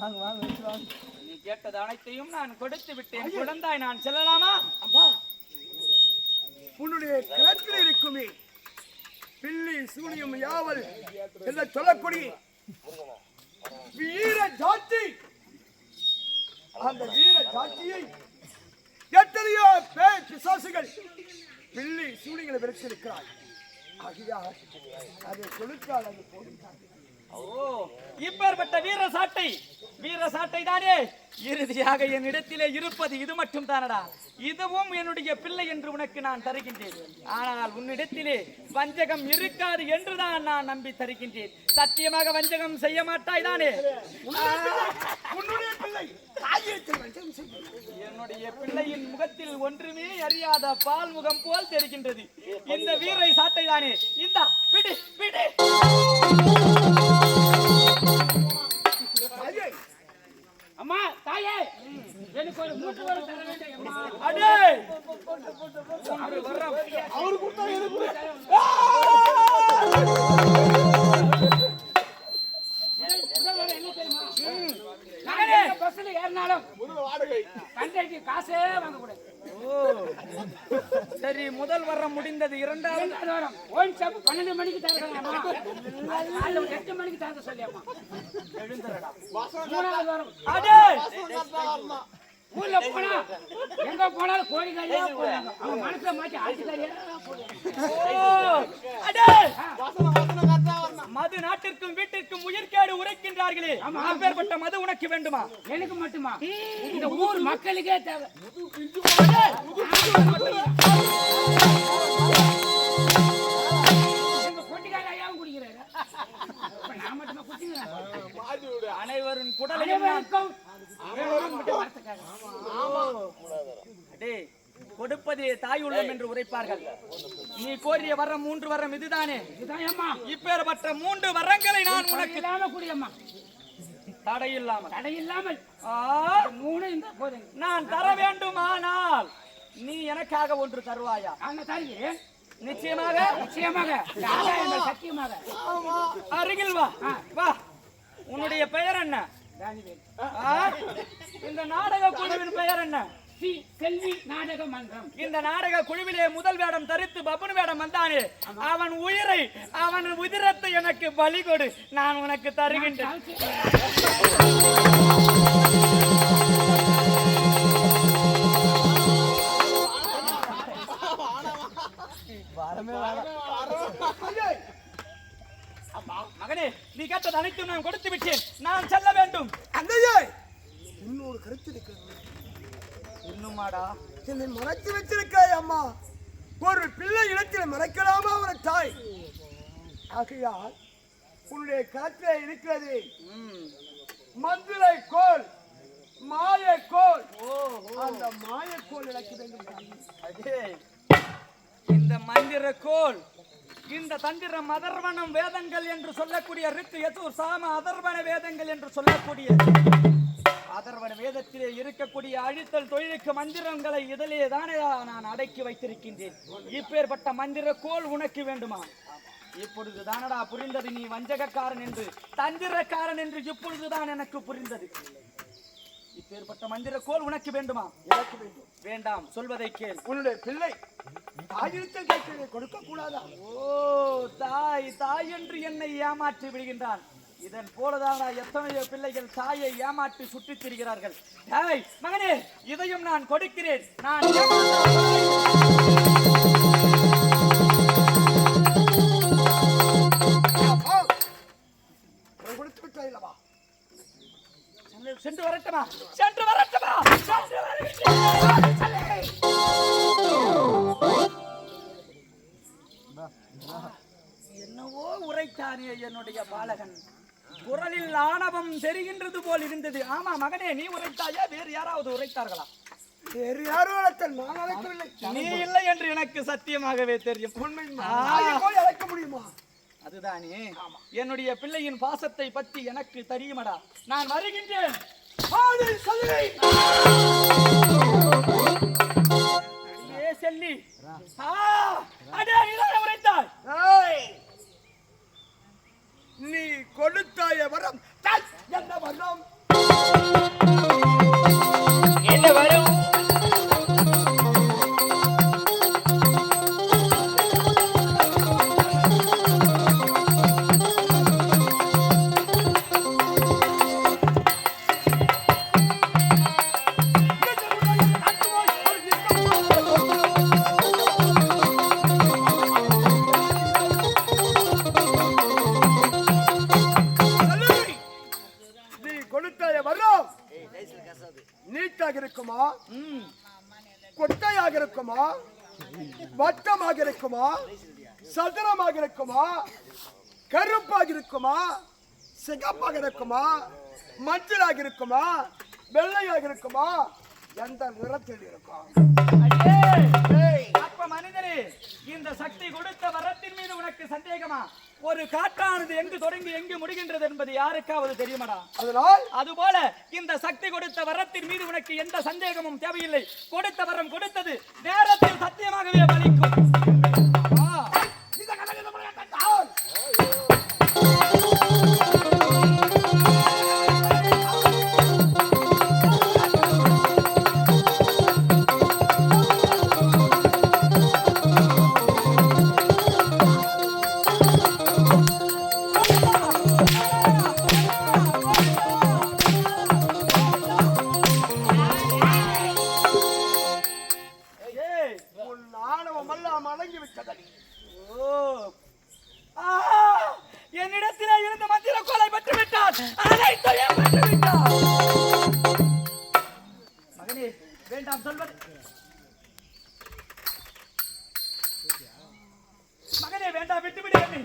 வாங்க வாங்க வாங்க. நீ கேட்டது அனைத்தையும் நான் கொடுத்து விட்டேன். குழந்தாய் நான் செல்லலாமா? அப்பா. உன்னுடைய கிணற்றில் இருக்குமே. பில்லி சூனியம் யாவல் என்று சொல்லக்கூடிய வீர ஜாத்தி அந்த வீர ஜாத்தியை எத்தனையோ பேர் பிசாசுகள் பில்லி சூனிகளை விரச்சிருக்கிறாய் ஆகையால் அதை கொடுத்தால் அது ஓ இப்பேற்பட்ட வீர சாட்டை வீர சாட்டை தானே? இறுதியாக என்னிடத்திலே இருப்பது இது மட்டும் தானடா இதுவும் என்னுடைய பிள்ளை என்று உனக்கு நான் தருகின்றேன். ஆனால் உன்னிடத்திலே வஞ்சகம் இருக்காது என்றுதான் நான் நம்பி தருகின்றேன். சத்தியமாக வஞ்சகம் செய்ய மாட்டாய் தானே? என்னுடைய பிள்ளையின் முகத்தில் ஒன்றுமே அறியாத பால் முகம் போல் தெரிகின்றது. இந்த வீரை சாட்டை தானே? இந்த பிடி பிடி அம்மா தாயே எனக்கு ஒரு மூன்று வரம் தர வேண்டும் அடே அவரு கொடுத்தா எனக்கு பஸ்ல ஏறினாலும் காசே வாங்கக்கூடாது ஓ. சரி முதல் வரம் முடிந்தது இரண்டாவது. இரண்டாவது ஓன் ஷாப் பன்னெண்டு மணிக்கு தரணும் எட்டு மணிக்கு மூணாவது ஊர்ல போனா எங்க போனாலும் அவங்க மனசுல மது நாட்டிற்கும் வீட்டிற்கும் உயிர்கேடு உரைக்கின்றார்களே அப்பேற்பட்ட மது உனக்கு வேண்டுமா எனக்கு மட்டுமா இந்த ஊர் மக்களுக்கே தேவை அனைவரும் நான் அனைவருக்கும் கொடுப்பதே தாய் உள்ளம் என்று உரைப்பார்கள். நீ கோரிய வரம் மூன்று வரம் இதுதானே? இப்பேற்பட்ட மூன்று வரங்களை நான் உனக்கு குடியம்மா. தடையில்லாமல். தடை இல்லாமல் ஆ, மூணு நான் தர வேண்டுமானால் நீ எனக்காக ஒன்று தருவாயா? நாங்க தருகிறேன். நிச்சயமாக நிச்சயமாக. சத்தியமாக. அருகில் வா. வா. உன்னுடைய பெயர் என்ன? இந்த நாடக குழுவின் பெயர் என்ன? ஸ்ரீ செல்வி நாடக மன்றம். இந்த நாடக குழுவிலே முதல் வேடம் தரித்து பப்புனு வேடம் வந்தானே. அவன் உயிரை அவன் உதிரத்தை எனக்கு பலி கொடு. நான் உனக்கு தருகின்றேன். வரமே வர மகனே நீ கேட்டது அனைத்தும் நான் கொடுத்து விட்டேன். நான் செல்ல வேண்டும். அண்ணையே இன்னொரு கருத்து இருக்கிறது இன்னுமாடா என்னை மறைத்து வச்சிருக்காய் அம்மா. ஒரு பிள்ளை இடத்தில் மறைக்கலாமா ஒரு தாய்? ஆகையால் உன்னுடைய கருத்திலே இருக்கிறது. ம். மந்திரை கோல் மாய கோல். ஓ அந்த மாய கோல் எனக்கு வேண்டும் இந்த மந்திர கோல் இந்த தந்திர மதர்வனம் வேதங்கள் என்று சொல்லக்கூடிய ரித்து யசூர் சாம அதர்வன வேதங்கள் என்று சொல்லக்கூடிய அதர்வன வேதத்திலே இருக்கக்கூடிய அழித்தல் தொழிலுக்கு மந்திரங்களை இதிலே தானே நான் அடக்கி வைத்திருக்கின்றேன். இப்பேற்பட்ட மந்திர கோல் உனக்கு வேண்டுமா? இப்பொழுது தானடா புரிந்தது நீ வஞ்சகக்காரன் என்று. தந்திரக்காரன் என்று இப்பொழுதுதான் எனக்கு புரிந்தது. இப்பேற்பட்ட மந்திர கோல் உனக்கு வேண்டுமா? எனக்கு வேண்டும். வேண்டாம். சொல்வதை கேள். உன்னுடைய பிள்ளை. தாயிடத்தில் கேட்கிறதை கொடுக்க கூடாதா ஓ தாய் தாய் என்று என்னை ஏமாற்றி விடுகின்றான் இதன் போலதான எத்தனையோ பிள்ளைகள் தாயை ஏமாற்றி சுற்றித் திரிகிறார்கள். டேய் மகனே இதையும் நான் கொடுக்கிறேன். நான் சென்று- வரட்டுமா? சென்று வரட்டுமா? என்னவோ உரைத்தானே என்னுடைய பாலகன். குரலில் ஆணவம் தெரிகின்றது போல் இருந்தது. ஆமா மகனே நீ உரைத்தாயா? வேறு யாராவது உரைத்தார்களா? வேறு யாரும் அழைத்தல் நான் அழைக்கவில்லை. நீ இல்லை என்று எனக்கு சத்தியமாகவே தெரியும். உண்மை அழைக்க முடியுமா? அதுதானே? என்னுடைய பிள்ளையின் பாசத்தை பற்றி எனக்கு தெரியுமடா. நான் வருகின்றேன். செல்லி. அடே இதை உரைத்தாய். நீட்டாக இருக்குமா கொட்டையாக இருக்குமா வட்டமாக இருக்குமா சதுரமாக இருக்குமா கருப்பாக இருக்குமா சிகப்பாக இருக்குமா? மஞ்சளாக இருக்குமா வெள்ளையாக இருக்குமா எந்த நிறத்தில் இருக்கும் அப்ப மனிதரே இந்த சக்தி கொடுத்த வரத்தின் மீது உனக்கு சந்தேகமா? ஒரு காற்றானது எங்கு தொடங்கி எங்கு முடிகின்றது என்பது யாருக்காவது தெரியுமாடா? அதனால்? அதுபோல இந்த சக்தி கொடுத்த வரத்தின் மீது உனக்கு எந்த சந்தேகமும் தேவையில்லை. கொடுத்த வரம் கொடுத்தது நேரத்தில் சத்தியமாகவே பலிக்கும். என்னிடத்திலே இருந்த மந்திர கோலை பெற்று விட்டார் அனைத்தையும் பெற்று விட்டார் மகனே வேண்டாம் சொல்வது. மகனே வேண்டாம் விட்டுவிடு என்னை.